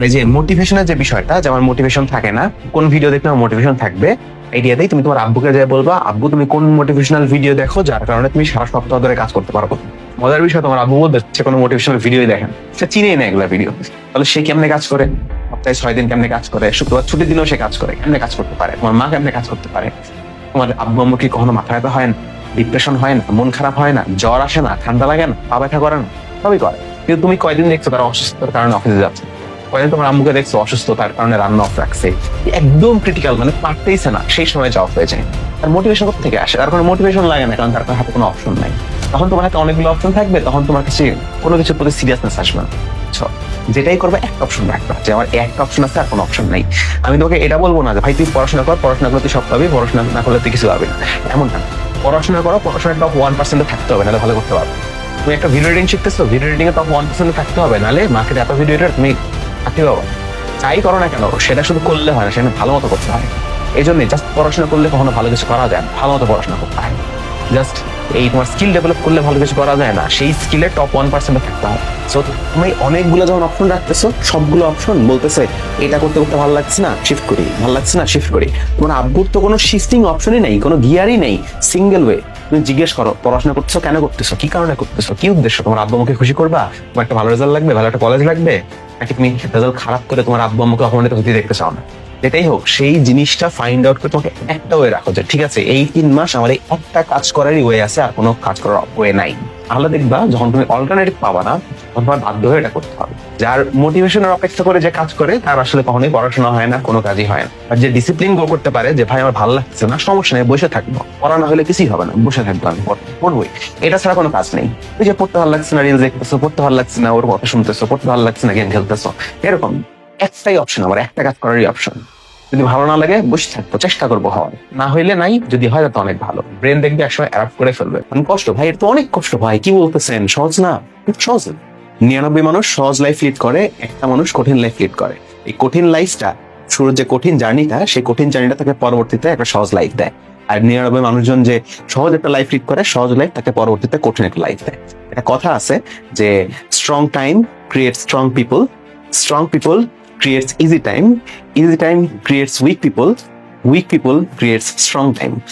আর এই যে মোটিভেশনের যে বিষয়টা, যে আমার মোটিভেশন থাকে না, কোন ভিডিও দেখলে আমার মোটিভেশন থাকবে আইডিয়াতেই তুমি তোমার আব্বুকে যে বলবা, আব্বু তুমি কোন মোটিভেশনাল ভিডিও দেখো, যার কারণে তুমি সারা সপ্তাহ ধরে কাজ করতে পারব। মজার বিষয়, তোমার আব্বু বলবে, সে কোনো মোটিভেশনাল ভিডিও দেখেন সে চিনেই না এগুলা ভিডিও তাহলে সে কেমনে কাজ করে? সপ্তাহে ছয় দিন কেমনে কাজ করে? শুক্রবার ছুটির দিনেও সে কাজ করে। কেমনে কাজ করতে পারে? তোমার মা কেমনে কাজ করতে পারে? তোমার আব্বু আম্মু কি কখনো মাথা ব্যথা হয় না? ডিপ্রেশন হয় না? মন খারাপ হয় না? জ্বর আসে না? ঠান্ডা লাগে না? পা ব্যথা করে না? সবই করে। কিন্তু তুমি কয়দিন দেখছ তারা অসুস্থতার কারণে অফিসে যাচ্ছে? কয়দিন তোমার আম্মুকে দেখছ অসুস্থতার কারণে রান্না অফ রাখছে। একদম ক্রিটিক্যাল মানে পারতেইছে না, সেই সময় জব হয়ে যায়। তার মোটিভেশন থেকে আসে? তার কোনো মোটিভেশন লাগে না, কারণ তার হাতে কোনো অপশন নাই। তখন তোমার হাতে অনেকগুলো অপশন থাকবে, তখন তোমার কাছে কোনো কিছুর প্রতি সিরিয়াসনেস আসবে না। যেটাই করবে একটা অপশন রাখবে। যে আমার একটা অপশন আছে, আর কোনো অপশন নাই। আমি তোমাকে এটা বলব না যে, ভাই, তুই পড়াশোনা কর, পড়াশোনা করলে তুই সব পাবি, পড়াশোনা না করলে তুই কিছু পাবি না। এমন না। পড়াশোনা করো পড়াশোনা টপ ওয়ান পার্সেন্টে থাকতে হবে, নাহলে ভালো করতে পারবে তুমি একটা ভিডিও এডিটিং শিখতেছো ভিডিও এডিটিং এ টপ ওয়ান পার্সেন্টে থাকতে হবে, নাহলে মার্কেটে এত ভিডিও এডিটর তুমি থাকতে পারো যাই করো না কেন, সেটা শুধু করলে হয় না সেটা ভালো মতো করতে হয়। এই জন্যই জাস্ট পড়াশোনা করলে কখনো ভালো কিছু করা যায় ভালো মতো পড়াশোনা করতে হয়। জাস্ট এই তোমার স্কিল ডেভেলপ করলে ভালো কিছু করা যায় না, সেই স্কিলে টপ ওয়ান পার্সেন্টে থাকতে হয়। সো তুমি অনেকগুলো যখন অপশন রাখতেছো, সবগুলো অপশন বলতেছে, এটা করতে করতে ভালো লাগছে না শিফট করি, ভালো লাগছে না শিফট করি। তোমার আব্বুর তো কোনো শিফটিং অপশনই নেই, কোনো গিয়ারই নেই সিঙ্গেল ওয়ে তুমি জিজ্ঞেস করো, পড়াশোনা করতেছো, কেন করতেছো? কি কারণে করতেছো? কি উদ্দেশ্য? তোমার আব্বু আমাকে খুশি করবা? তোমার একটা ভালো রেজাল্ট লাগবে, ভালো একটা কলেজ লাগবে? নাকি তুমি রেজাল্ট খারাপ করে তোমার আব্বু আম্মুকে অপমানিত হতে দেখতে চাও না। যেটাই হোক, সেই জিনিসটা ফাইন্ড আউট করে তোমাকে একটা ওয়ে রাখো যে, ঠিক আছে, এই তিন মাস আমার এই একটা কাজ করারই ওয়ে আছে, আর কোনো কাজ করার ওয়ে নাই। তাহলে দেখবা যখন তুমি অল্টারনেটিভ পাবা না, তখন তোমার বাধ্য হয়ে এটা করতে হবে। যার মোটিভেশনের অপেক্ষা করে যে কাজ করে, তার আসলে কখনোই পড়াশোনা হয় না, কোনো কাজই হয় না। আর যে ডিসিপ্লিন গো করতে পারে, যে ভাই আমার ভালো লাগছে না, সমস্যা নেই, বসে থাকব। পড়া না হলে কিছুই হবে না, বসে থাকব আমি, পড়- পড়বোই। এটা ছাড়া কোনো কাজ নেই। ওই যে পড়তে ভালো লাগছে না রিলস দেখতেছো, পড়তে ভালো লাগছে না, ওর কথা শুনতেছো, পড়তে ভালো লাগছে না, গেম খেলতেছো। এরকম একটাই অপশন আমার একটা কাজ করারই অপশন যদি ভালো না লাগে, বসে থাকব, চেষ্টা করব হওয়ার। না হইলে নাই, যদি হয় তো অনেক ভালো। ব্রেন দেখবে একসময় অ্যাডাপ্ট করে ফেলবে। মানে কষ্ট, ভাই এটা তো অনেক কষ্ট, ভাই, কি বলতেছেন? সহজ না? সহজ। নিরানব্বই মানুষ সহজ লাইফ লিড করে, একটা মানুষ কঠিন লাইফ লিড করে। এই কঠিন লাইফটা শুরুর যে কঠিন জার্নিটা সেই কঠিন জার্নিটা তাকে পরবর্তীতে একটা সহজ লাইফ দেয়। আর নিরানব্বই মানুষজন যে সহজ একটা লাইফ লিড করে, সহজ লাইফ তাকে পরবর্তীতে কঠিন একটা লাইফ দেয়। একটা কথা আছে যে strong time create strong people strong people creates easy time easy time creates weak people weak people creates strong time